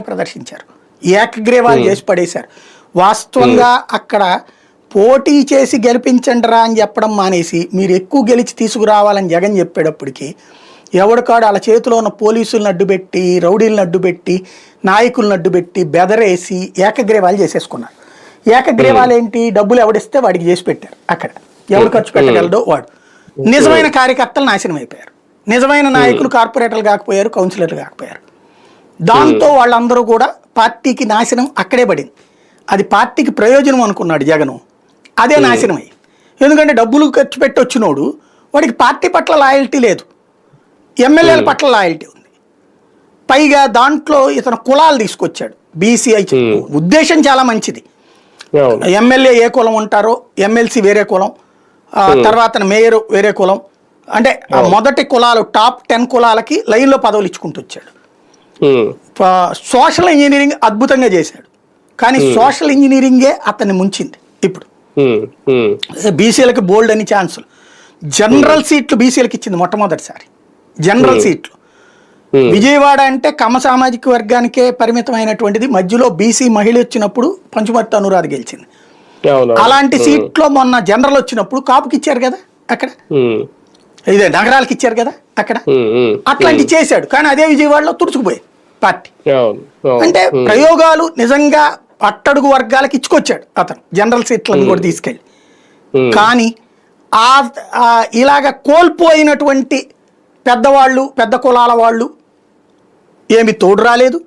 ప్రదర్శించారు. ఏకగ్రీవాలు చేసి పడేశారు. వాస్తవంగా అక్కడ పోటీ చేసి గెలిపించండిరా అని చెప్పడం మానేసి మీరు ఎక్కువ గెలిచి తీసుకురావాలని జగన్ చెప్పేటప్పటికి ఎవడికాడు వాళ్ళ చేతిలో ఉన్న పోలీసులను అడ్డుపెట్టి రౌడీలను అడ్డుపెట్టి నాయకులను అడ్డుపెట్టి బెదరేసి ఏకగ్రీవాలు చేసేసుకున్నారు. ఏకగ్రీవాలు ఏంటి? డబ్బులు ఎవడిస్తే వాడికి చేసి పెట్టారు అక్కడ. ఎవడు ఖర్చు పెట్టగలడో వాడు. నిజమైన కార్యకర్తలు నాశనం అయిపోయారు. నిజమైన నాయకులు కార్పొరేటర్లు కాకపోయారు కౌన్సిలర్లు కాకపోయారు. దాంతో వాళ్ళందరూ కూడా పార్టీకి నాశనం అక్కడే పడింది. అది పార్టీకి ప్రయోజనం అనుకున్నాడు జగను. అదే నాశనం అయ్యి ఎందుకంటే డబ్బులు ఖర్చు పెట్టి వచ్చినోడు వాడికి పార్టీ పట్ల లాయల్టీ లేదు. ఎమ్మెల్యేల పట్ల లాయల్టీ ఉంది. పైగా దాంట్లో ఇతను కులాలు తీసుకొచ్చాడు. బీసీఐ ఉద్దేశం చాలా మంచిది. ఎమ్మెల్యే ఏ కులం ఉంటారో ఎమ్మెల్సీ వేరే కులం ఆ తర్వాత మేయర్ వేరే కులం. అంటే మొదటి కులాలు టాప్ టెన్ కులాలకి లైన్లో పదవులు ఇచ్చుకుంటూ వచ్చాడు. సోషల్ ఇంజనీరింగ్ అద్భుతంగా చేశాడు. కానీ సోషల్ ఇంజనీరింగే అతన్ని ముంచింది ఇప్పుడు. ఉమ్, బీసీలకి బోల్డ్ అని ఛాన్సులు జనరల్ సీట్లు బీసీలకు ఇచ్చింది మొట్టమొదటిసారి. జనరల్ సీట్లు. విజయవాడ అంటే కమ సామాజిక వర్గానికే పరిమితమైనటువంటిది. మధ్యలో బీసీ మహిళ వచ్చినప్పుడు పంచుమర్తి అనురాధ గెలిచింది. అలాంటి సీట్లో మొన్న జనరల్ వచ్చినప్పుడు కాపుకి ఇచ్చారు కదా అక్కడ? ఇదే నగరాలకి ఇచ్చారు కదా అక్కడ? అట్లాంటి చేశాడు. కానీ అదే విజయవాడలో తుడుచుకుపోయాయి పార్టీ. అంటే ప్రయోగాలు నిజంగా అట్టడుగు వర్గాలకు ఇచ్చుకొచ్చాడు అతను. జనరల్ సీట్లను కూడా తీసుకెళ్ళి. కానీ ఆ ఇలాగ కోల్పోయినటువంటి పెద్దవాళ్ళు పెద్ద కులాల వాళ్ళు ఏమి తోడు రాలేదు.